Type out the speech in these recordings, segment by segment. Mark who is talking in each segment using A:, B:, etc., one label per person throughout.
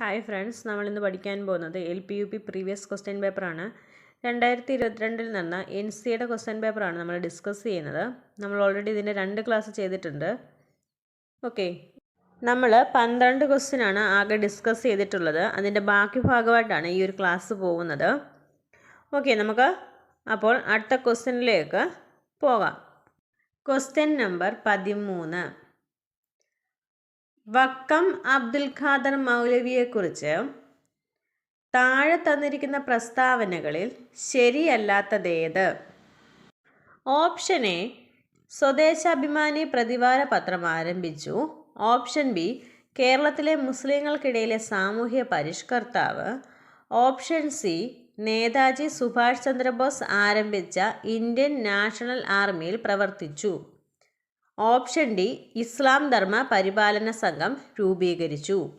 A: Hi friends നമ്മൾ ഇന്ന് പഠിക്കാൻ പോകുന്നത് L P U P previous question പേപ്പറാണ് രണ്ടായിരത്തി ഇരുപത്തിരണ്ടിൽ നിന്ന് എൻ സിയുടെ ക്വസ്റ്റ്യൻ പേപ്പറാണ് നമ്മൾ ഡിസ്കസ് ചെയ്യുന്നത്. നമ്മൾ ഓൾറെഡി ഇതിന്റെ രണ്ട് ക്ലാസ് ചെയ്തിട്ടുണ്ട്. ഓക്കെ നമ്മൾ പന്ത്രണ്ട് ക്വസ്റ്റ്യനാണ് ആകെ ഡിസ്കസ് ചെയ്തിട്ടുള്ളത്. അതിന്റെ ബാക്കി ഭാഗമായിട്ടാണ് ഈ ഒരു ക്ലാസ് പോകുന്നത്. ഓക്കെ നമുക്ക് അപ്പോൾ അടുത്ത ക്വസ്റ്റ്യനിലേക്ക് പോകാം. ക്വസ്റ്റ്യൻ നമ്പർ പതിമൂന്ന്. വക്കം അബ്ദുൽ ഖാദർ മൗലവിയെക്കുറിച്ച് താഴെ തന്നിരിക്കുന്ന പ്രസ്താവനകളിൽ ശരിയല്ലാത്തതേത്? ഓപ്ഷൻ എ സ്വദേശാഭിമാനി പ്രതിവാര പത്രം ആരംഭിച്ചു. ഓപ്ഷൻ ബി കേരളത്തിലെ മുസ്ലിങ്ങൾക്കിടയിലെ സാമൂഹ്യ പരിഷ്കർത്താവ്. ഓപ്ഷൻ സി നേതാജി സുഭാഷ് ചന്ദ്രബോസ് ആരംഭിച്ച ഇന്ത്യൻ നാഷണൽ ആർമിയിൽ പ്രവർത്തിച്ചു. ഓപ്ഷൻ ഡി ഇസ്ലാം ധർമ്മ പരിപാലന സംഘം രൂപീകരിച്ചു.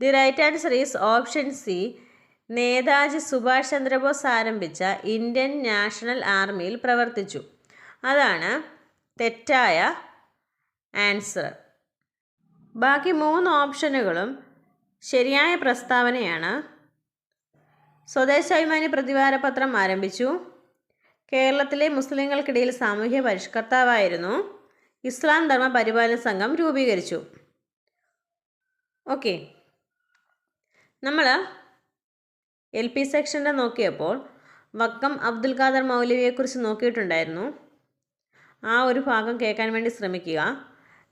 A: The right answer is option C Netaji Subhash Chandrabose ആരംഭിച്ച ഇന്ത്യൻ നാഷണൽ ആർമിയിൽ പ്രവർത്തിച്ചു. അതാണ് തെറ്റായ ആൻസർ. ബാക്കി മൂന്ന് ഓപ്ഷനുകളും ശരിയായ പ്രസ്താവനയാണ്. സ്വദേശാഭിമാനി പ്രതിവാര പത്രം ആരംഭിച്ചു. കേരളത്തിലെ മുസ്ലിങ്ങൾക്കിടയിൽ സാമൂഹ്യ പരിഷ്കർത്താവായിരുന്നു. ഇസ്ലാം ധർമ്മ പരിപാലന സംഘം രൂപീകരിച്ചു. ഓക്കെ. നമ്മൾ എൽ പി സെക്ഷന്റെ നോക്കിയപ്പോൾ വക്കം അബ്ദുൽ ഖാദർ മൗലവിയെക്കുറിച്ച് നോക്കിയിട്ടുണ്ടായിരുന്നു. ആ ഒരു ഭാഗം കേൾക്കാൻ വേണ്ടി ശ്രമിക്കുക.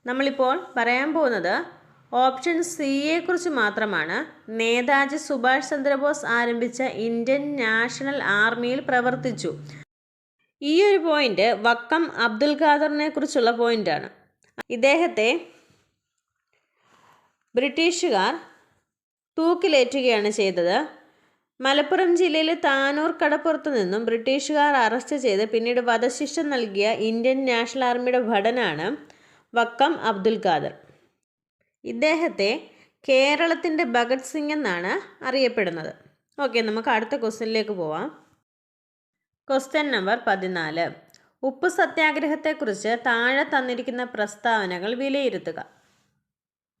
A: നമ്മളിപ്പോൾ പറയാൻ പോകുന്നത് ഓപ്ഷൻ സിയെക്കുറിച്ച് മാത്രമാണ്. നേതാജി സുഭാഷ് ചന്ദ്രബോസ് ആരംഭിച്ച ഇന്ത്യൻ നാഷണൽ ആർമിയിൽ പ്രവർത്തിച്ചു. ഈ ഒരു പോയിന്റ് വക്കം അബ്ദുൽ ഖാദറിനെ കുറിച്ചുള്ള പോയിന്റാണ് ഇദ്ദേഹത്തെ ബ്രിട്ടീഷുകാർ തൂക്കിലേറ്റുകയാണ് ചെയ്തത്. മലപ്പുറം ജില്ലയിലെ താനൂർ കടപ്പുറത്ത് നിന്നും ബ്രിട്ടീഷുകാർ അറസ്റ്റ് ചെയ്ത് പിന്നീട് വധശിക്ഷ നൽകിയ ഇന്ത്യൻ നാഷണൽ ആർമിയുടെ ഭടനാണ് വക്കം അബ്ദുൽ ഖാദർ. ഇദ്ദേഹത്തെ കേരളത്തിന്റെ ഭഗത് സിംഗ് എന്നാണ് അറിയപ്പെടുന്നത്. ഓക്കെ നമുക്ക് അടുത്ത ക്വസ്റ്റ്യനിലേക്ക് പോവാം. ക്വസ്റ്റ്യൻ നമ്പർ പതിനാല്. ഉപ്പ് സത്യാഗ്രഹത്തെക്കുറിച്ച് താഴെ തന്നിരിക്കുന്ന പ്രസ്താവനകൾ വിലയിരുത്തുക.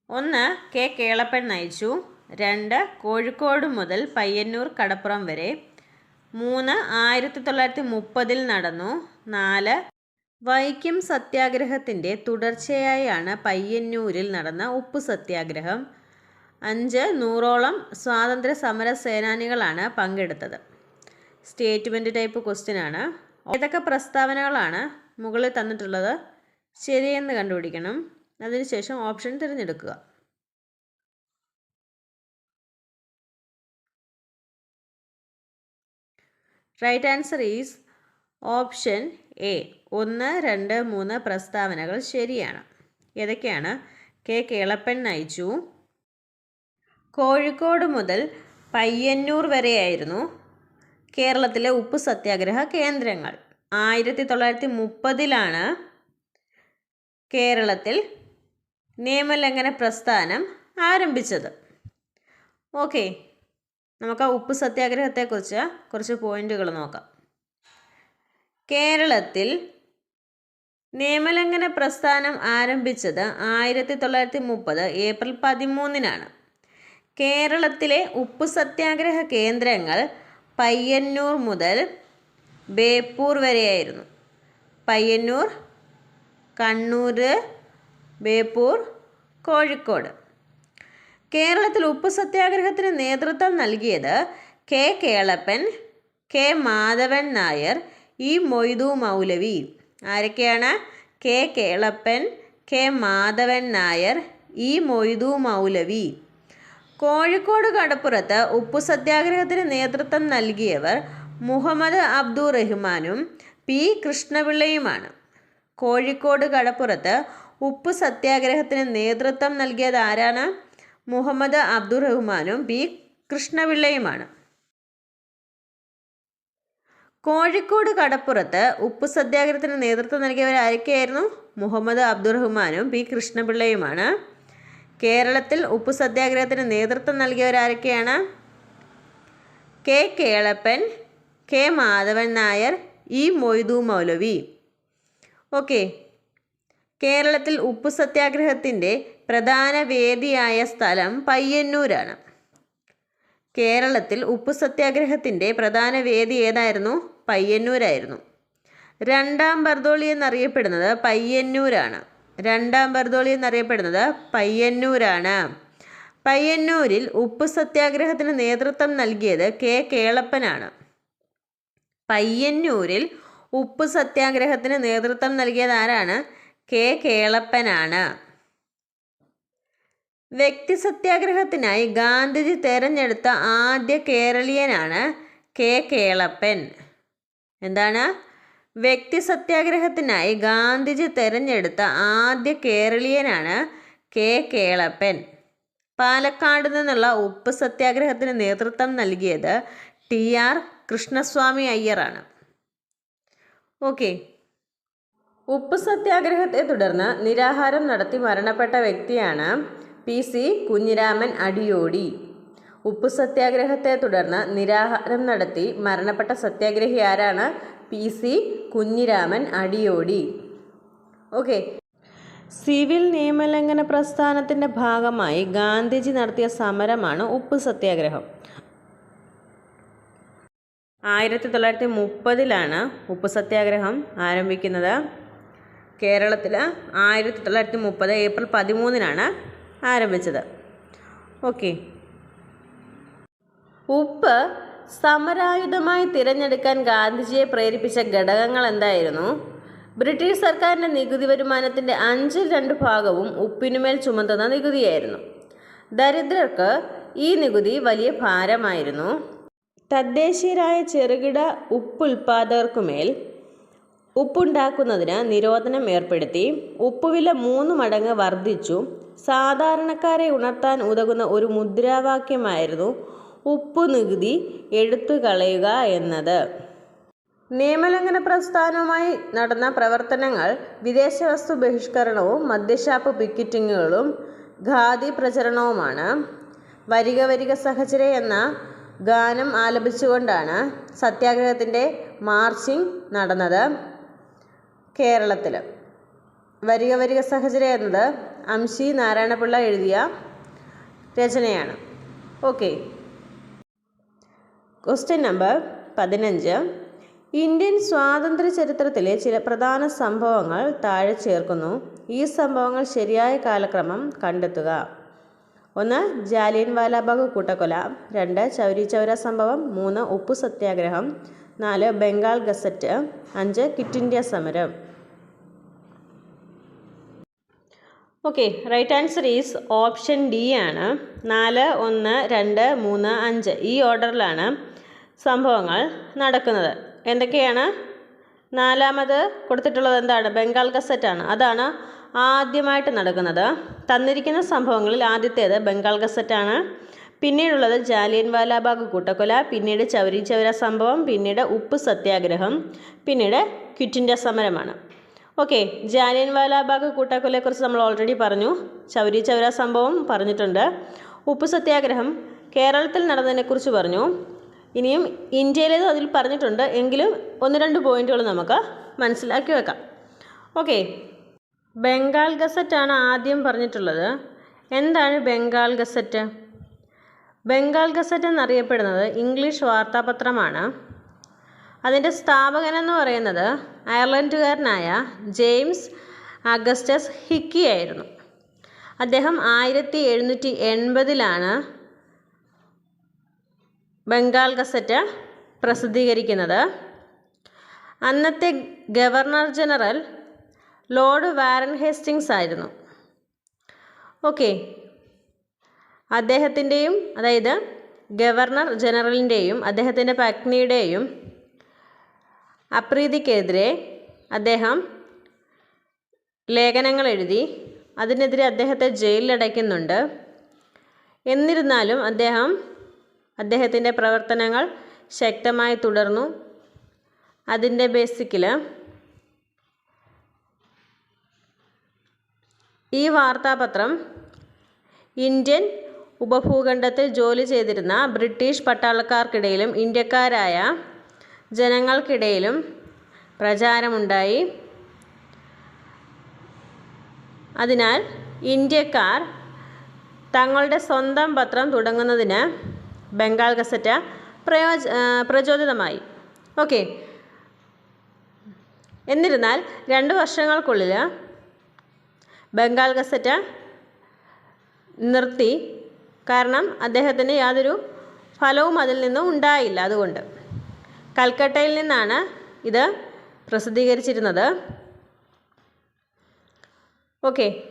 A: ഒന്ന് കെ കേളപ്പൻ നയിച്ചു. രണ്ട് കോഴിക്കോട് മുതൽ പയ്യന്നൂർ കടപ്പുറം വരെ. മൂന്ന് ആയിരത്തി തൊള്ളായിരത്തി മുപ്പതിൽ നടന്നു. നാല് വൈക്കം സത്യാഗ്രഹത്തിന്റെ തുടർച്ചയായാണ് പയ്യന്നൂരിൽ നടന്ന ഉപ്പ് സത്യാഗ്രഹം. അഞ്ച് നൂറോളം സ്വാതന്ത്ര്യ സമര സേനാനികളാണ് പങ്കെടുത്തത്. സ്റ്റേറ്റ്മെന്റ് ടൈപ്പ് ക്വസ്റ്റ്യൻ ആണ്. ഏതൊക്കെ പ്രസ്താവനകളാണ് മുകളിൽ തന്നിട്ടുള്ളത്? ശരിയെന്ന് കണ്ടുപിടിക്കണം. അതിനുശേഷം ഓപ്ഷൻ തിരഞ്ഞെടുക്കുക. Right answer is option A. ഒന്ന് രണ്ട് മൂന്ന് പ്രസ്താവനകൾ ശരിയാണ്. ഏതൊക്കെയാണ്? കെ. കേളപ്പൻ നയിച്ചു. കോഴിക്കോട് മുതൽ പയ്യന്നൂർ വരെയായിരുന്നു. കേരളത്തിലെ ഉപ്പ് സത്യാഗ്രഹ കേന്ദ്രങ്ങൾ. ആയിരത്തി തൊള്ളായിരത്തി മുപ്പതിലാണ് കേരളത്തിൽ നിയമലംഘന പ്രസ്ഥാനം ആരംഭിച്ചത്. ഓക്കെ നമുക്ക് ആ ഉപ്പ് സത്യാഗ്രഹത്തെക്കുറിച്ച് കുറച്ച് പോയിന്റുകൾ നോക്കാം. കേരളത്തിൽ നിയമലംഘന പ്രസ്ഥാനം ആരംഭിച്ചത് ആയിരത്തി തൊള്ളായിരത്തി മുപ്പത് ഏപ്രിൽ പതിമൂന്നിനാണ്. കേരളത്തിലെ ഉപ്പ് സത്യാഗ്രഹ കേന്ദ്രങ്ങൾ പയ്യന്നൂർ മുതൽ ബേപ്പൂർ വരെയായിരുന്നു. പയ്യന്നൂർ കണ്ണൂർ ബേപ്പൂർ കോഴിക്കോട്. കേരളത്തിൽ ഉപ്പ് സത്യാഗ്രഹത്തിന് നേതൃത്വം നൽകിയത് K Kelappan K Madhavan Nair E Moidu Moulavi. ആരൊക്കെയാണ്? K Kelappan K Madhavan Nair E Moidu Moulavi. Kozhikode കടപ്പുറത്ത് ഉപ്പു സത്യാഗ്രഹത്തിന് നേതൃത്വം നൽകിയവർ മുഹമ്മദ് അബ്ദുറഹ്മാനും പി കൃഷ്ണപിള്ളയുമാണ്. കോഴിക്കോട് കടപ്പുറത്ത് ഉപ്പ് സത്യാഗ്രഹത്തിന് നേതൃത്വം നൽകിയത് ആരാണ്? മുഹമ്മദ് അബ്ദുറഹ്മാനും പി കൃഷ്ണപിള്ളയുമാണ്. കോഴിക്കോട് കടപ്പുറത്ത് ഉപ്പ് സത്യാഗ്രഹത്തിന് നേതൃത്വം നൽകിയവർ ആരൊക്കെയായിരുന്നു? മുഹമ്മദ് അബ്ദുറഹ്മാനും പി കൃഷ്ണപിള്ളയുമാണ്. കേരളത്തിൽ ഉപ്പു സത്യാഗ്രഹത്തിന് നേതൃത്വം നൽകിയവരാരൊക്കെയാണ്? K Kelappan K Madhavan Nair E Moidu Maulavi. Okay. കേരളത്തിൽ ഉപ്പു സത്യാഗ്രഹത്തിന്റെ പ്രധാന വേദിയായ സ്ഥലം പയ്യന്നൂരാണ്. കേരളത്തിൽ ഉപ്പു സത്യാഗ്രഹത്തിന്റെ പ്രധാന വേദി ഏതായിരുന്നു? പയ്യന്നൂരായിരുന്നു. രണ്ടാം ബർദോളി എന്നറിയപ്പെടുന്നത് പയ്യന്നൂരാണ്. രണ്ടാം ബർദോളി എന്നറിയപ്പെടുന്നത് പയ്യന്നൂരാണ്. പയ്യന്നൂരിൽ ഉപ്പ് സത്യാഗ്രഹത്തിന് നേതൃത്വം നൽകിയത് കെ കേളപ്പനാണ്. പയ്യന്നൂരിൽ ഉപ്പ് സത്യാഗ്രഹത്തിന് നേതൃത്വം നൽകിയത് ആരാണ്? കെ കേളപ്പനാണ്. വ്യക്തി സത്യാഗ്രഹത്തിനായി ഗാന്ധിജി തെരഞ്ഞെടുത്ത ആദ്യ കേരളീയനാണ് കെ കേളപ്പൻ. എന്താണ്? വ്യക്തി സത്യാഗ്രഹത്തിനായി ഗാന്ധിജി തെരഞ്ഞെടുത്ത ആദ്യ കേരളീയനാണ് കെ. കേളപ്പൻ. പാലക്കാട് നിന്നുള്ള ഉപ്പ് സത്യാഗ്രഹത്തിന് നേതൃത്വം നൽകിയത് ടി. ആർ. കൃഷ്ണസ്വാമി അയ്യറാണ്. ഓക്കെ. ഉപ്പ് സത്യാഗ്രഹത്തെ തുടർന്ന് നിരാഹാരം നടത്തി മരണപ്പെട്ട വ്യക്തിയാണ് പി. സി. കുഞ്ഞിരാമൻ അടിയോടി. ഉപ്പ് സത്യാഗ്രഹത്തെ തുടർന്ന് നിരാഹാരം നടത്തി മരണപ്പെട്ട സത്യാഗ്രഹി ആരാണ്? P C Kunhiraman Adiyodi. Okay. Civil നിയമലംഘന പ്രസ്ഥാനത്തിന്റെ ഭാഗമായി ഗാന്ധിജി നടത്തിയ സമരമാണ് ഉപ്പ് സത്യാഗ്രഹം. ആയിരത്തി തൊള്ളായിരത്തി മുപ്പതിലാണ് ഉപ്പ് സത്യാഗ്രഹം ആരംഭിക്കുന്നത്. കേരളത്തിൽ ആയിരത്തി തൊള്ളായിരത്തി മുപ്പത് ഏപ്രിൽ പതിമൂന്നിനാണ് ആരംഭിച്ചത്. ഓക്കെ. ഉപ്പ് സമരായുധമായി തിരഞ്ഞെടുക്കാൻ ഗാന്ധിജിയെ പ്രേരിപ്പിച്ച ഘടകങ്ങൾ എന്തായിരുന്നു? ബ്രിട്ടീഷ് സർക്കാരിന്റെ നികുതി വരുമാനത്തിന്റെ അഞ്ചിൽ രണ്ട് ഭാഗവും ഉപ്പിനുമേൽ ചുമത്തുന്ന നികുതിയായിരുന്നു. ദരിദ്രർക്ക് ഈ നികുതി വലിയ ഭാരമായിരുന്നു. തദ്ദേശീയരായ ചെറുകിട ഉപ്പുൽപാദകർക്കുമേൽ ഉപ്പുണ്ടാക്കുന്നതിന് നിരോധനം ഏർപ്പെടുത്തി ഉപ്പുവില മൂന്ന് മടങ്ങ് വർദ്ധിച്ചു. സാധാരണക്കാരെ ഉണർത്താൻ ഉതകുന്ന ഒരു മുദ്രാവാക്യമായിരുന്നു ഉപ്പു നികുതി എടുത്തു കളയുക എന്നത്. നിയമലംഘന പ്രസ്ഥാനവുമായി നടന്ന പ്രവർത്തനങ്ങൾ വിദേശ വസ്തു ബഹിഷ്കരണവും മദ്യഷാപ്പ് പിക്കറ്റിങ്ങുകളും ഖാദി പ്രചരണവുമാണ്. വരിക വരിക സഹചരെ എന്ന ഗാനം ആലപിച്ചുകൊണ്ടാണ് സത്യാഗ്രഹത്തിന്റെ മാർച്ചിങ് നടന്നത് കേരളത്തിൽ വരിക വരിക സഹചര എന്നത് അംശി നാരായണപിള്ള എഴുതിയ രചനയാണ്. ഓക്കെ. ക്വസ്റ്റ്യൻ നമ്പർ പതിനഞ്ച്. ഇന്ത്യൻ സ്വാതന്ത്ര്യ ചരിത്രത്തിലെ ചില പ്രധാന സംഭവങ്ങൾ താഴെ ചേർക്കുന്നു. ഈ സംഭവങ്ങൾ ശരിയായ കാലക്രമം കണ്ടെത്തുക. ഒന്ന് ജാലിയൻ വാലാബാഗ് കൂട്ടക്കൊല. രണ്ട് ചൗരി ചൗര സംഭവം. മൂന്ന് ഉപ്പു സത്യാഗ്രഹം. നാല് ബംഗാൾ ഗസറ്റ്. അഞ്ച് ക്വിറ്റ് ഇന്ത്യ സമരം. Okay right answer is option D ആണ്. നാല് ഒന്ന് രണ്ട് മൂന്ന് അഞ്ച്. ഈ ഓർഡറിലാണ് സംഭവങ്ങൾ നടക്കുന്നത്. എന്തൊക്കെയാണ്? നാലാമത് കൊടുത്തിട്ടുള്ളത് എന്താണ്? ബംഗാൾ ഗസറ്റാണ്. അതാണ് ആദ്യമായിട്ട് നടക്കുന്നത്. തന്നിരിക്കുന്ന സംഭവങ്ങളിൽ ആദ്യത്തേത് ബംഗാൾ ഗസറ്റാണ്. പിന്നീടുള്ളത് ജാലിയൻ വാലാബാഗ് കൂട്ടക്കൊല പിന്നീട് ചൗരി ചൗര സംഭവം പിന്നീട് ഉപ്പ് സത്യാഗ്രഹം പിന്നീട് ക്വിറ്റ് ഇന്ത്യ സമരമാണ്. ഓക്കെ ജാലിയൻ വാലാബാഗ് കൂട്ടക്കൊലയെക്കുറിച്ച് നമ്മൾ ഓൾറെഡി പറഞ്ഞു. ചൗരി ചൗര സംഭവം പറഞ്ഞിട്ടുണ്ട്. ഉപ്പ് സത്യാഗ്രഹം കേരളത്തിൽ നടന്നതിനെക്കുറിച്ച് പറഞ്ഞു. ഇനിയും ഇന്ത്യയിലേത് അതിൽ പറഞ്ഞിട്ടുണ്ട്. എങ്കിലും ഒന്ന് രണ്ട് പോയിന്റുകൾ നമുക്ക് മനസ്സിലാക്കി വെക്കാം. ഓക്കെ. ബംഗാൾ ഗസറ്റാണ് ആദ്യം പറഞ്ഞിട്ടുള്ളത്. എന്താണ് ബംഗാൾ ഗസറ്റ്? ബംഗാൾ ഗസറ്റ് എന്നറിയപ്പെടുന്നത് ഇംഗ്ലീഷ് വാർത്താപത്രമാണ്. അതിന്റെ സ്ഥാപകനെന്ന് പറയുന്നത് അയർലൻഡുകാരനായ ജെയിംസ് അഗസ്റ്റസ് ഹിക്കി ആയിരുന്നു. അദ്ദേഹം ആയിരത്തി എഴുന്നൂറ്റി എൺപതിലാണ് ബംഗാൾ ഗസറ്റ് പ്രസിദ്ധീകരിക്കുന്നത്. അന്നത്തെ governor general lord Warren Hastings ആയിരുന്നു. ഓക്കെ. അദ്ദേഹത്തിന്റെയും അതായത് ഗവർണർ ജനറലിന്റെയും അദ്ദേഹത്തിന്റെ പത്നിയുടെയും അപ്രീതിക്കെതിരെ അദ്ദേഹം ലേഖനങ്ങൾ എഴുതി അതിനെതിരെ അദ്ദേഹത്തെ ജയിലിലടയ്ക്കുന്നുണ്ട്. എന്നിരുന്നാലും അദ്ദേഹം അദ്ദേഹത്തിന്റെ പ്രവർത്തനങ്ങൾ ശക്തമായി തുടർന്നു. അതിന്റെ ബേസിക്കിൽ ഈ വാർത്താപത്രം ഇന്ത്യൻ ഉപഭൂഖണ്ഡത്തിൽ ജോലി ചെയ്തിരുന്ന ബ്രിട്ടീഷ് പട്ടാളക്കാർക്കിടയിലും ഇന്ത്യക്കാരായ ജനങ്ങൾക്കിടയിലും പ്രചാരമുണ്ടായി. അതിനാൽ ഇന്ത്യക്കാർ തങ്ങളുടെ സ്വന്തം പത്രം തുടങ്ങുന്നതിന് ബംഗാൾ ഗസറ്റ പ്രയോജ പ്രചോദിതമായി. ഓക്കെ. എന്നിരുന്നാൽ രണ്ട് വർഷങ്ങൾക്കുള്ളിൽ ബംഗാൾ ഗസറ്റ നിർത്തി. കാരണം അദ്ദേഹത്തിന് യാതൊരു ഫലവും അതിൽ നിന്നും ഉണ്ടായില്ല അതുകൊണ്ട്. കൽക്കട്ടയിൽ നിന്നാണ് ഇത് പ്രസിദ്ധീകരിച്ചിരുന്നത്. ഓക്കെ.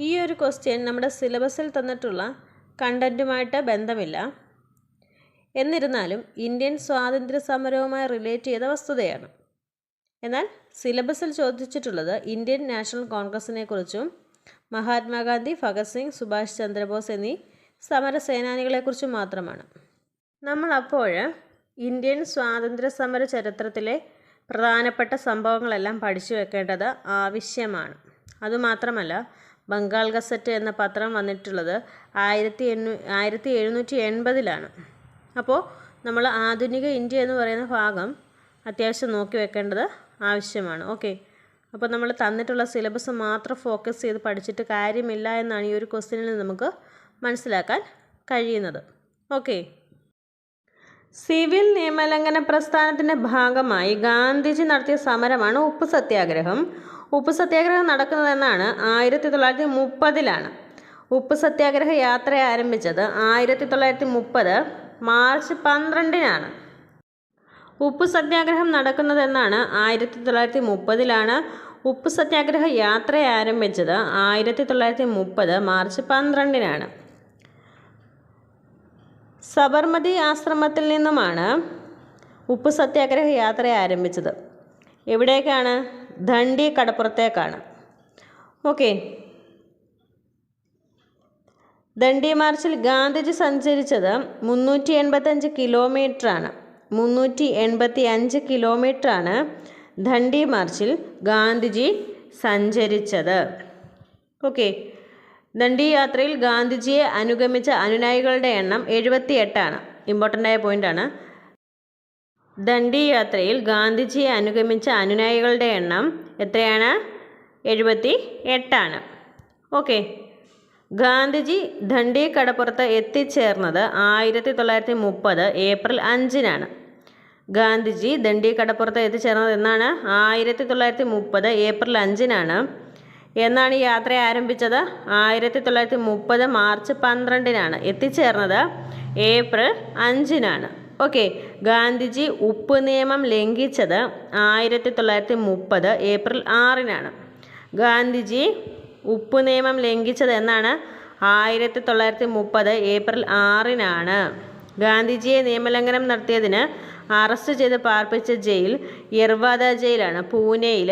A: ഈ ഒരു ക്വസ്റ്റ്യൻ നമ്മുടെ സിലബസിൽ തന്നിട്ടുള്ള കണ്ടന്റുമായിട്ട് ബന്ധമില്ല. എന്നിരുന്നാലും ഇന്ത്യൻ സ്വാതന്ത്ര്യ സമരവുമായി റിലേറ്റ് ചെയ്ത വസ്തുതയാണ്. എന്നാൽ സിലബസിൽ ചോദിച്ചിട്ടുള്ളത് ഇന്ത്യൻ നാഷണൽ കോൺഗ്രസിനെ കുറിച്ചും മഹാത്മാഗാന്ധി ഭഗത് സിംഗ് സുഭാഷ് ചന്ദ്രബോസ് എന്നീ സമര സേനാനികളെക്കുറിച്ചും മാത്രമാണ്. നമ്മൾ അപ്പോൾ ഇന്ത്യൻ സ്വാതന്ത്ര്യ സമര ചരിത്രത്തിലെ പ്രധാനപ്പെട്ട സംഭവങ്ങളെല്ലാം പഠിച്ചു വെക്കേണ്ടത് ആവശ്യമാണ്. അതുമാത്രമല്ല ബംഗാൾ ഗസറ്റ് എന്ന പത്രം വന്നിട്ടുള്ളത് ആയിരത്തി എണ്ണൂ ആയിരത്തി എഴുന്നൂറ്റി എൺപതിലാണ്. അപ്പോൾ നമ്മൾ ആധുനിക ഇന്ത്യ എന്ന് പറയുന്ന ഭാഗം അത്യാവശ്യം നോക്കി വെക്കേണ്ടത് ആവശ്യമാണ്. ഓക്കെ. അപ്പോൾ നമ്മൾ തന്നിട്ടുള്ള സിലബസ് മാത്രം ഫോക്കസ് ചെയ്ത് പഠിച്ചിട്ട് കാര്യമില്ല എന്നാണ് ഈ ഒരു ക്വസ്റ്റ്യനിൽ നമുക്ക് മനസ്സിലാക്കാൻ കഴിയുന്നത്. ഓക്കെ. സിവിൽ നിയമലംഘന പ്രസ്ഥാനത്തിന്റെ ഭാഗമായി ഗാന്ധിജി നടത്തിയ സമരമാണ് ഉപ്പ് സത്യാഗ്രഹം. ഉപ്പ് സത്യാഗ്രഹം നടക്കുന്നതെന്നാണ് ആയിരത്തി തൊള്ളായിരത്തി മുപ്പതിലാണ് ഉപ്പ് സത്യാഗ്രഹ യാത്ര ആരംഭിച്ചത് ആയിരത്തി തൊള്ളായിരത്തി മുപ്പത് മാർച്ച് പന്ത്രണ്ടിനാണ്. ഉപ്പ് സത്യാഗ്രഹം നടക്കുന്നതെന്നാണ് ആയിരത്തി തൊള്ളായിരത്തി മുപ്പതിലാണ് ഉപ്പ് സത്യാഗ്രഹ യാത്ര ആരംഭിച്ചത് ആയിരത്തി തൊള്ളായിരത്തി മുപ്പത് മാർച്ച് പന്ത്രണ്ടിനാണ്. സബർമതി ആശ്രമത്തിൽ നിന്നുമാണ് ഉപ്പ് സത്യാഗ്രഹ യാത്ര ആരംഭിച്ചത്. എവിടേക്കാണ്? ദണ്ഡി കടപ്പുറത്തേക്കാണ്. ഓക്കെ. ദണ്ഡി മാർച്ചിൽ ഗാന്ധിജി സഞ്ചരിച്ചത് മുന്നൂറ്റി എൺപത്തഞ്ച് കിലോമീറ്ററാണ്. മുന്നൂറ്റി എൺപത്തി അഞ്ച് കിലോമീറ്ററാണ് ദണ്ഡി മാർച്ചിൽ ഗാന്ധിജി സഞ്ചരിച്ചത്. ഓക്കെ. ദണ്ഡി യാത്രയിൽ ഗാന്ധിജിയെ അനുഗമിച്ച അനുനായികളുടെ എണ്ണം എഴുപത്തി എട്ടാണ് ആയ പോയിന്റാണ്. ദണ്ഡി യാത്രയിൽ ഗാന്ധിജിയെ അനുഗമിച്ച അനുനായികളുടെ എണ്ണം എത്രയാണ്? എഴുപത്തി എട്ടാണ് ഓക്കെ. ഗാന്ധിജി ദണ്ഡി കടപ്പുറത്ത് എത്തിച്ചേർന്നത് ആയിരത്തി തൊള്ളായിരത്തി മുപ്പത് ഏപ്രിൽ അഞ്ചിനാണ്. ഗാന്ധിജി ദണ്ഡി കടപ്പുറത്ത് എത്തിച്ചേർന്നത് എന്നാണ്? ആയിരത്തി തൊള്ളായിരത്തി മുപ്പത് ഏപ്രിൽ അഞ്ചിനാണ്. എന്നാണ് യാത്ര ആരംഭിച്ചത്? ആയിരത്തി തൊള്ളായിരത്തി മുപ്പത് മാർച്ച് പന്ത്രണ്ടിനാണ്. എത്തിച്ചേർന്നത് ഏപ്രിൽ അഞ്ചിനാണ്. ഓക്കെ. ഗാന്ധിജി ഉപ്പ് നിയമം ലംഘിച്ചത് ആയിരത്തി തൊള്ളായിരത്തി മുപ്പത് ഏപ്രിൽ ആറിനാണ്. ഗാന്ധിജി ഉപ്പ് നിയമം ലംഘിച്ചത് എന്നാണ് ആയിരത്തി തൊള്ളായിരത്തി മുപ്പത് ഏപ്രിൽ ആറിനാണ്. ഗാന്ധിജിയെ നിയമലംഘനം നടത്തിയതിന് അറസ്റ്റ് ചെയ്ത് പാർപ്പിച്ച ജയിൽ യർവാദ ജയിലാണ്. പൂനെയിൽ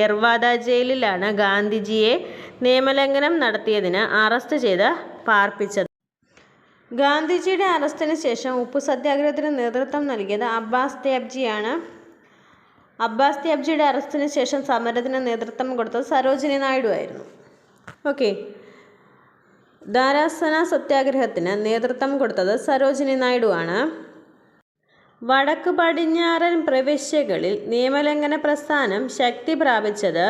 A: യർവാദ ജയിലിലാണ് ഗാന്ധിജിയെ നിയമലംഘനം നടത്തിയതിന് അറസ്റ്റ് ചെയ്ത് പാർപ്പിച്ചത്. ഗാന്ധിജിയുടെ അറസ്റ്റിന് ശേഷം ഉപ്പു സത്യാഗ്രഹത്തിന് നേതൃത്വം നൽകിയത് അബ്ബാസ് ത്യാബ്ജിയാണ് അബ്ബാസ് ത്യാബ്ജിയുടെ അറസ്റ്റിന് ശേഷം സമരത്തിന് നേതൃത്വം കൊടുത്തത് സരോജിനി നായിഡു ആയിരുന്നു. ഓക്കെ ധാരാസന സത്യാഗ്രഹത്തിന് നേതൃത്വം കൊടുത്തത് സരോജിനി നായിഡു ആണ്. വടക്ക് പടിഞ്ഞാറൻ പ്രവിശ്യകളിൽ നിയമലംഘന പ്രസ്ഥാനം ശക്തി പ്രാപിച്ചത്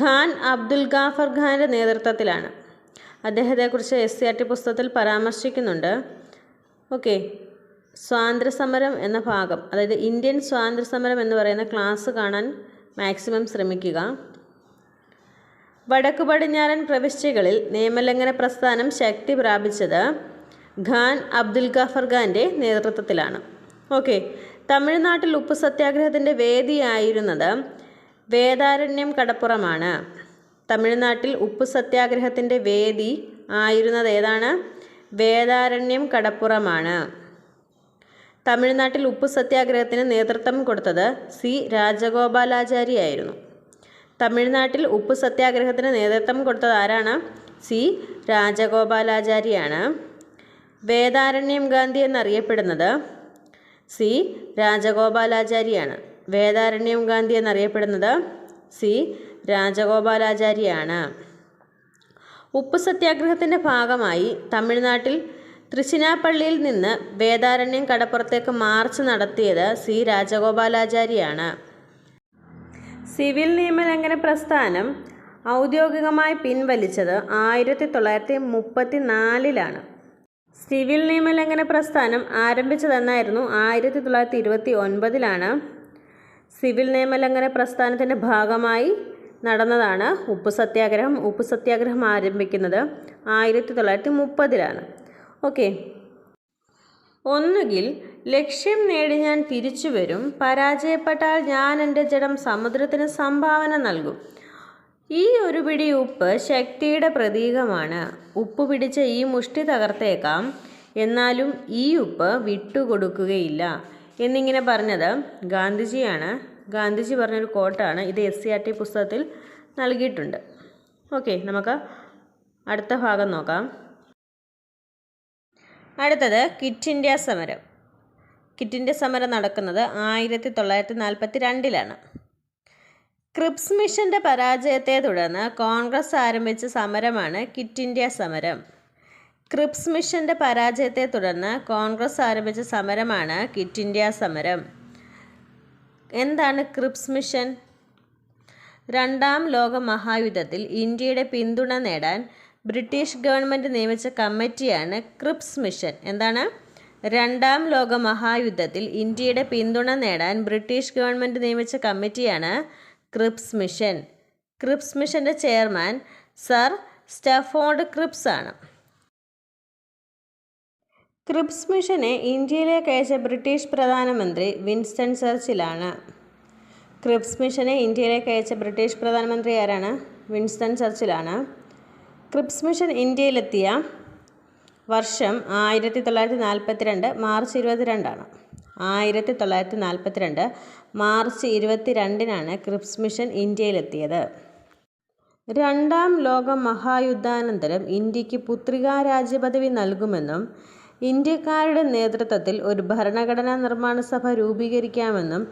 A: ഖാൻ അബ്ദുൽ ഗാഫർ ഖാന്റെ നേതൃത്വത്തിലാണ്. അദ്ദേഹത്തെക്കുറിച്ച് എസ് സി ആർ ടി പുസ്തകത്തിൽ പരാമർശിക്കുന്നുണ്ട്. ഓക്കെ. സ്വാതന്ത്ര്യസമരം എന്ന ഭാഗം അതായത് ഇന്ത്യൻ സ്വാതന്ത്ര്യസമരം എന്ന് പറയുന്ന ക്ലാസ് കാണാൻ മാക്സിമം ശ്രമിക്കുക. വടക്കു പടിഞ്ഞാറൻ പ്രവിശ്യകളിൽ നിയമലംഘന പ്രസ്ഥാനം ശക്തി പ്രാപിച്ചത് ഖാൻ അബ്ദുൽ ഗാഫർ ഖാന്റെ നേതൃത്വത്തിലാണ്. ഓക്കെ. തമിഴ്നാട്ടിൽ ഉപ്പ് സത്യാഗ്രഹത്തിന്റെ വേദിയായിരുന്നത് വേദാരണ്യം കടപ്പുറമാണ്. തമിഴ്നാട്ടിൽ ഉപ്പ് സത്യാഗ്രഹത്തിന്റെ വേദി ആയിരുന്നത് ഏതാണ് വേദാരണ്യം കടപ്പുറമാണ്. തമിഴ്നാട്ടിൽ ഉപ്പ് സത്യാഗ്രഹത്തിന് നേതൃത്വം കൊടുത്തത് സി രാജഗോപാലാചാരി ആയിരുന്നു തമിഴ്നാട്ടിൽ ഉപ്പ് സത്യാഗ്രഹത്തിന് നേതൃത്വം കൊടുത്തത് ആരാണ്? സി രാജഗോപാലാചാരിയാണ്. വേദാരണ്യം ഗാന്ധി എന്നറിയപ്പെടുന്നത് സി രാജഗോപാലാചാരിയാണ്. വേദാരണ്യം ഗാന്ധി എന്നറിയപ്പെടുന്നത് സി രാജഗോപാലാചാരിയാണ്. ഉപ്പ് സത്യാഗ്രഹത്തിന്റെ ഭാഗമായി തമിഴ്നാട്ടിൽ തൃശ്ശിനാപ്പള്ളിയിൽ നിന്ന് വേദാരണ്യം കടപ്പുറത്തേക്ക് മാർച്ച് നടത്തിയത് സി രാജഗോപാലാചാരിയാണ്. സിവിൽ നിയമലംഘന പ്രസ്ഥാനം ഔദ്യോഗികമായി പിൻവലിച്ചത് ആയിരത്തി തൊള്ളായിരത്തി മുപ്പത്തി നാലിലാണ് സിവിൽ നിയമലംഘന പ്രസ്ഥാനം ആരംഭിച്ചതെന്നായിരുന്നു ആയിരത്തി തൊള്ളായിരത്തി ഇരുപത്തി ഒൻപതിലാണ് സിവിൽ നിയമലംഘന പ്രസ്ഥാനത്തിന്റെ ഭാഗമായി നടന്നതാണ് ഉപ്പ് സത്യാഗ്രഹം. ഉപ്പ് സത്യാഗ്രഹം ആരംഭിക്കുന്നത് ആയിരത്തി തൊള്ളായിരത്തി മുപ്പതിലാണ്. ഓക്കെ. ഒന്നുകിൽ ലക്ഷ്യം നേടി ഞാൻ തിരിച്ചു വരും. പരാജയപ്പെട്ടാൽ ഞാൻ എന്റെ ജഡം സമുദ്രത്തിന് സംഭാവന നൽകും. ഈ ഒരു പിടി ഉപ്പ് ശക്തിയുടെ പ്രതീകമാണ്. ഉപ്പ് പിടിച്ച ഈ മുഷ്ടി തകർത്തേക്കാം. എന്നാലും ഈ ഉപ്പ് വിട്ടുകൊടുക്കുകയില്ല. എന്നിങ്ങനെ പറഞ്ഞത് ഗാന്ധിജിയാണ്. ഗാന്ധിജി പറഞ്ഞൊരു കോട്ടാണ് ഇത് എസ് സി ആർ ടി പുസ്തകത്തിൽ നൽകിയിട്ടുണ്ട്. ഓക്കെ നമുക്ക് അടുത്ത ഭാഗം നോക്കാം. അടുത്തത് കിറ്റ് ഇന്ത്യ സമരം. കിറ്റ് ഇന്ത്യ സമരം നടക്കുന്നത് ആയിരത്തി തൊള്ളായിരത്തി നാൽപ്പത്തി രണ്ടിലാണ് ക്രിപ്സ് മിഷന്റെ പരാജയത്തെ തുടർന്ന് കോൺഗ്രസ് ആരംഭിച്ച സമരമാണ് കിറ്റ് ഇന്ത്യ സമരം. ക്രിപ്സ് മിഷന്റെ പരാജയത്തെ തുടർന്ന് കോൺഗ്രസ് ആരംഭിച്ച സമരമാണ് കിറ്റ് ഇന്ത്യ സമരം. എന്താണ് ക്രിപ്സ് മിഷൻ? രണ്ടാം ലോക മഹായുദ്ധത്തിൽ ഇന്ത്യയുടെ പിന്തുണ നേടാൻ ബ്രിട്ടീഷ് ഗവൺമെന്റ് നിയമിച്ച കമ്മിറ്റിയാണ് ക്രിപ്സ് മിഷൻ. എന്താണ്? രണ്ടാം ലോക മഹായുദ്ധത്തിൽ ഇന്ത്യയുടെ പിന്തുണ നേടാൻ ബ്രിട്ടീഷ് ഗവൺമെന്റ് നിയമിച്ച കമ്മിറ്റിയാണ് ക്രിപ്സ് മിഷൻ. ക്രിപ്സ് മിഷന്റെ ചെയർമാൻ സർ സ്റ്റഫോർഡ് ക്രിപ്സ് ആണ്. ക്രിപ്സ് മിഷനെ ഇന്ത്യയിലേക്ക് അയച്ച ബ്രിട്ടീഷ് പ്രധാനമന്ത്രി വിൻസ്റ്റൺ ചർച്ചിലാണ്. ക്രിപ്സ് മിഷനെ ഇന്ത്യയിലേക്ക് അയച്ച ബ്രിട്ടീഷ് പ്രധാനമന്ത്രി ആരാണ്? വിൻസ്റ്റൺ ചർച്ചിലാണ്. ക്രിപ്സ് മിഷൻ ഇന്ത്യയിലെത്തിയ വർഷം ആയിരത്തി തൊള്ളായിരത്തി നാൽപ്പത്തിരണ്ട് മാർച്ച് ഇരുപത്തിരണ്ടാണ്. ആയിരത്തി തൊള്ളായിരത്തി നാൽപ്പത്തിരണ്ട് മാർച്ച് ഇരുപത്തിരണ്ടിനാണ് ക്രിപ്സ് മിഷൻ ഇന്ത്യയിലെത്തിയത്. രണ്ടാം ലോക മഹായുദ്ധാനന്തരം ഇന്ത്യയ്ക്ക് പുത്രികാ രാജ്യപദവി നൽകുമെന്നും ഇന്ത്യക്കാരുടെ നേതൃത്വത്തിൽ ഒരു ഭരണഘടനാ നിർമ്മാണ സഭ രൂപീകരിക്കാമെന്നും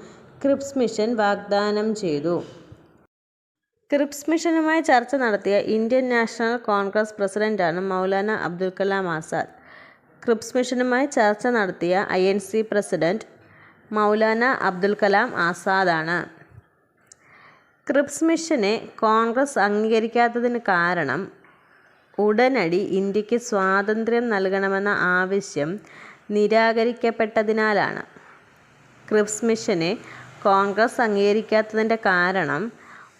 A: ക്രിപ്സ് മിഷൻ വാഗ്ദാനം ചെയ്തു. ക്രിപ്സ് മിഷനുമായി ചർച്ച നടത്തിയ ഇന്ത്യൻ നാഷണൽ കോൺഗ്രസ് പ്രസിഡന്റാണ് മൗലാന അബ്ദുൽ കലാം ആസാദ്. ക്രിപ്സ് മിഷനുമായി ചർച്ച നടത്തിയ I N C president Maulana Abdul Kalam ആസാദാണ്. Cripps മിഷനെ കോൺഗ്രസ് അംഗീകരിക്കാത്തതിന് കാരണം ഉടനടി ഇന്ത്യയ്ക്ക് സ്വാതന്ത്ര്യം നൽകണമെന്ന ആവശ്യം നിരാകരിക്കപ്പെട്ടതിനാലാണ്. ക്രിപ്സ് മിഷനെ കോൺഗ്രസ് അംഗീകരിക്കാത്തതിന്റെ കാരണം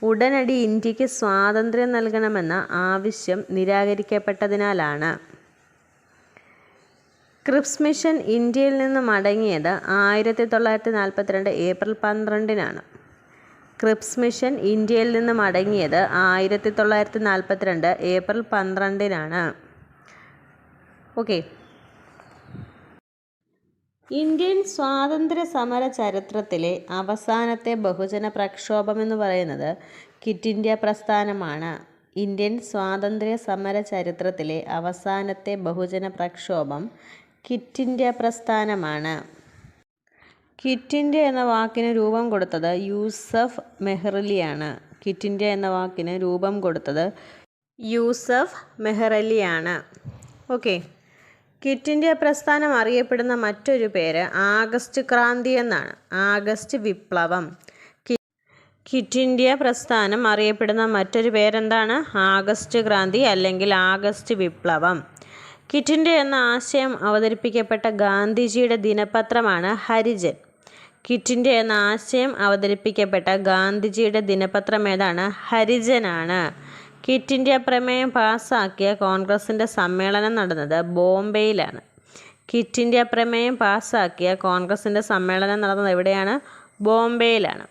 A: ഉടനടി ഇന്ത്യയ്ക്ക് സ്വാതന്ത്ര്യം നൽകണമെന്ന ആവശ്യം നിരാകരിക്കപ്പെട്ടതിനാലാണ്. ക്രിപ്സ് മിഷൻ ഇന്ത്യയിൽ നിന്ന് മടങ്ങിയത് ആയിരത്തി തൊള്ളായിരത്തി നാൽപ്പത്തിരണ്ട് ഏപ്രിൽ പന്ത്രണ്ടിനാണ്. ക്രിപ്സ് മിഷൻ ഇന്ത്യയിൽ നിന്ന് മടങ്ങിയത് ആയിരത്തി തൊള്ളായിരത്തി നാൽപ്പത്തിരണ്ട് ഏപ്രിൽ പന്ത്രണ്ടിനാണ്. ഓക്കെ. ഇന്ത്യൻ സ്വാതന്ത്ര്യ സമര ചരിത്രത്തിലെ അവസാനത്തെ ബഹുജന പ്രക്ഷോഭം എന്ന് പറയുന്നത് കിറ്റ് ഇന്ത്യ പ്രസ്ഥാനമാണ്. ഇന്ത്യൻ സ്വാതന്ത്ര്യ സമര ചരിത്രത്തിലെ അവസാനത്തെ ബഹുജന പ്രക്ഷോഭം കിറ്റ് ഇന്ത്യ പ്രസ്ഥാനമാണ്. ഇന്ത്യ എന്ന വാക്കിന് രൂപം കൊടുത്തത് യൂസഫ് മെഹ്റലിയാണ്. കിറ്റിന്റെ എന്ന വാക്കിന് രൂപം കൊടുത്തത് യൂസഫ് മെഹ്റലിയാണ്. ഓക്കെ. കിറ്റിന്റെ പ്രസ്ഥാനം അറിയപ്പെടുന്ന മറ്റൊരു പേര് ആഗസ്റ്റ് ക്രാന്തി എന്നാണ്. ആഗസ്റ്റ് വിപ്ലവം. കിറ്റിന്റെ പ്രസ്ഥാനം അറിയപ്പെടുന്ന മറ്റൊരു പേരെന്താണ്? ആഗസ്റ്റ് ക്രാന്തി അല്ലെങ്കിൽ ആഗസ്റ്റ് വിപ്ലവം. കിറ്റിന്റെ എന്ന ആശയം അവതരിപ്പിക്കപ്പെട്ട ഗാന്ധിജിയുടെ ദിനപത്രമാണ് ഹരിജൻ. ഇന്ത്യ എന്ന ആശയം അവതരിപ്പിക്കപ്പെട്ട ഗാന്ധിജിയുടെ ദിനപത്രം ഏതാണ്? ഹരിജനാണ്. കിറ്റിന്റെ പ്രമേയം പാസ്സാക്കിയ കോൺഗ്രസിന്റെ സമ്മേളനം നടന്നത് ബോംബെയിലാണ്. കിറ്റിന്റെ പ്രമേയം പാസ്സാക്കിയ കോൺഗ്രസിന്റെ സമ്മേളനം നടന്നത് എവിടെയാണ്? ബോംബെയിലാണ്.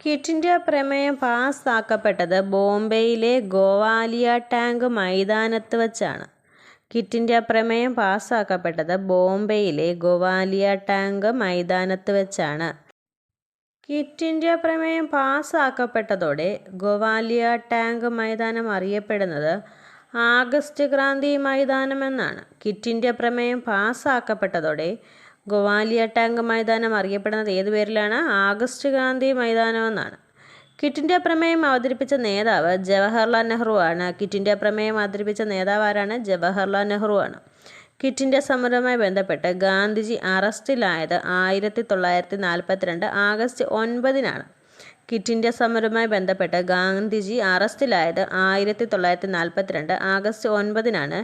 A: കിറ്റിന്റെ പ്രമേയം പാസ്സാക്കപ്പെട്ടത് ബോംബെയിലെ ഗോവാലിയ ടാങ്ക് മൈതാനത്ത് വച്ചാണ്. ഇന്ത്യ പ്രമേയം പാസ്സാക്കപ്പെട്ടത് ബോംബെയിലെ ഗോവാലിയ ടാങ്ക് മൈതാനത്ത് വെച്ചാണ്. കിറ്റ് ഇന്ത്യ പ്രമേയം പാസ്സാക്കപ്പെട്ടതോടെ ഗോവാലിയ ടാങ്ക് മൈതാനം അറിയപ്പെടുന്നത് ആഗസ്റ്റ് ക്രാന്തി മൈതാനം എന്നാണ് കിറ്റ് ഇന്ത്യ പ്രമേയം പാസ്സാക്കപ്പെട്ടതോടെ ഗോവാലിയ ടാങ്ക് മൈതാനം അറിയപ്പെടുന്നത് ഏതു പേരിലാണ്? ആഗസ്റ്റ് ക്രാന്തി മൈതാനം എന്നാണ് ഇന്ത്യ പ്രമേയം അവതരിപ്പിച്ച നേതാവ് ജവഹർലാൽ നെഹ്റു ആണ്. കിറ്റിന്റെ പ്രമേയം അവതരിപ്പിച്ച നേതാവ് ആരാണ്? ജവഹർലാൽ നെഹ്റു ആണ്. കിറ്റിന്റെ സമരവുമായി ബന്ധപ്പെട്ട് ഗാന്ധിജി അറസ്റ്റിലായത് ആയിരത്തി തൊള്ളായിരത്തി നാൽപ്പത്തിരണ്ട് ആഗസ്റ്റ് ഒൻപതിനാണ്. കിറ്റിന്റെ സമരവുമായി ബന്ധപ്പെട്ട് ഗാന്ധിജി അറസ്റ്റിലായത് ആയിരത്തി തൊള്ളായിരത്തി നാൽപ്പത്തിരണ്ട് ആഗസ്റ്റ് ഒൻപതിനാണ്.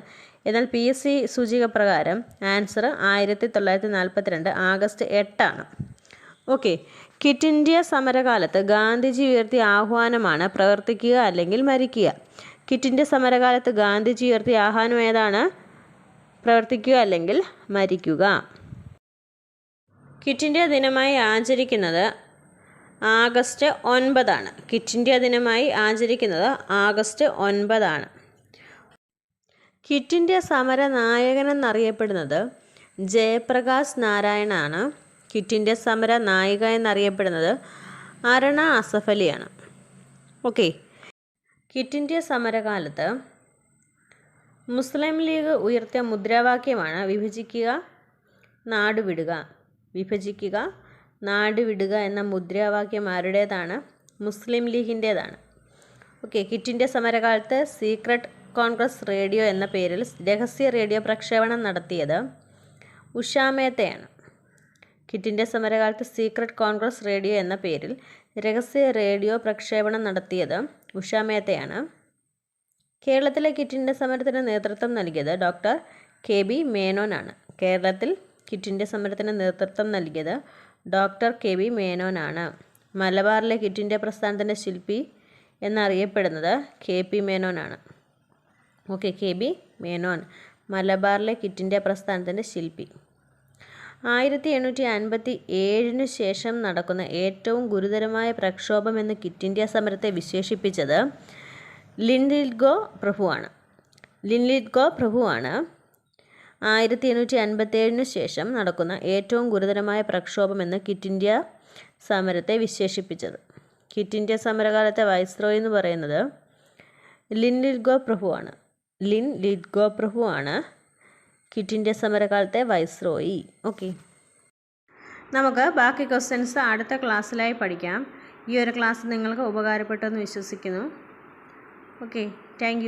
A: എന്നാൽ പി. എസ്. സി. സൂചിക പ്രകാരം ആൻസർ ആയിരത്തി തൊള്ളായിരത്തി നാൽപ്പത്തിരണ്ട് ആഗസ്റ്റ് എട്ടാണ്. ഓക്കെ. ക്വിറ്റ് ഇന്ത്യ സമരകാലത്ത് ഗാന്ധിജി ഉയർത്തിയ ആഹ്വാനമാണ് പ്രവർത്തിക്കുക അല്ലെങ്കിൽ മരിക്കുക. ക്വിറ്റ് ഇന്ത്യ സമരകാലത്ത് ഗാന്ധിജി ഉയർത്തിയ ആഹ്വാനം ഏതാണ്? പ്രവർത്തിക്കുക അല്ലെങ്കിൽ മരിക്കുക. ക്വിറ്റ് ഇന്ത്യ ദിനമായി ആചരിക്കുന്നത് ആഗസ്റ്റ് ഒൻപതാണ്. ക്വിറ്റ് ഇന്ത്യ ദിനമായി ആചരിക്കുന്നത് ആഗസ്റ്റ് ഒൻപതാണ്. ക്വിറ്റ് ഇന്ത്യ സമര നായകനെന്നറിയപ്പെടുന്നത് ജയപ്രകാശ് നാരായണാണ്. ഇന്ത്യ സമര നായിക എന്നറിയപ്പെടുന്നത് അരണ അസഫ് അലിയാണ്. ഓക്കെ. കിറ്റിന്റെ സമരകാലത്ത് മുസ്ലിം ലീഗ് ഉയർത്തിയ മുദ്രാവാക്യമാണ് വിഭജിക്കുക നാടുവിടുക. വിഭജിക്കുക നാടുവിടുക എന്ന മുദ്രാവാക്യം ആരുടേതാണ്? മുസ്ലിം ലീഗിന്റേതാണ് ഓക്കെ. കിറ്റിന്റെ സമരകാലത്ത് സീക്രട്ട് കോൺഗ്രസ് റേഡിയോ എന്ന പേരിൽ രഹസ്യ റേഡിയോ പ്രക്ഷേപണം നടത്തിയത് ഉഷാമേത്തയാണ്. ഇന്ത്യ സമരകാലത്ത് സീക്രട്ട് കോൺഗ്രസ് റേഡിയോ എന്ന പേരിൽ രഹസ്യ റേഡിയോ പ്രക്ഷേപണം നടത്തിയത് ഉഷാമേത്തയാണ് കേരളത്തിലെ കിറ്റിന്റെ സമരത്തിന് നേതൃത്വം നൽകിയത് ഡോക്ടർ കെ ബി മേനോനാണ്. കേരളത്തിൽ കിറ്റിന്റെ സമരത്തിന് നേതൃത്വം നൽകിയത് ഡോക്ടർ കെ ബി മേനോനാണ്. മലബാറിലെ കിറ്റിന്റെ പ്രസ്ഥാനത്തിന്റെ ശില്പി എന്നറിയപ്പെടുന്നത് കെ പി മേനോനാണ്. ഓക്കെ കെ ബി മേനോൻ മലബാറിലെ കിറ്റിന്റെ പ്രസ്ഥാനത്തിന്റെ ശില്പി. ആയിരത്തി എണ്ണൂറ്റി അൻപത്തി ഏഴിന് ശേഷം നടക്കുന്ന ഏറ്റവും ഗുരുതരമായ പ്രക്ഷോഭം എന്ന് ക്വിറ്റ് ഇന്ത്യ സമരത്തെ വിശേഷിപ്പിച്ചത് ലിൻലിഡ്ഗോ പ്രഭുവാണ്. ലിൻലിഡ്ഗോ പ്രഭുവാണ്. ആയിരത്തി എണ്ണൂറ്റി അൻപത്തേഴിന് ശേഷം നടക്കുന്ന ഏറ്റവും ഗുരുതരമായ പ്രക്ഷോഭം എന്ന് ക്വിറ്റ് ഇന്ത്യ സമരത്തെ വിശേഷിപ്പിച്ചത്. ക്വിറ്റ് ഇന്ത്യ സമരകാലത്തെ വൈസ്രോയ് എന്ന് പറയുന്നത് ലിൻ ലിഡ്ഗോ പ്രഭുവാണ്. ലിൻ ലിഡ്ഗോ പ്രഭുവാണ്. ക്വിറ്റ് ഇന്ത്യ സമരകാലത്തെ വൈസ്രോയി. ഓക്കെ നമുക്ക് ബാക്കി ക്വസ്റ്റ്യൻസ് അടുത്ത ക്ലാസ്സിലായി പഠിക്കാം. ഈ ഒരു ക്ലാസ് നിങ്ങൾക്ക് ഉപകാരപ്പെട്ടെന്ന് വിശ്വസിക്കുന്നു. Okay thank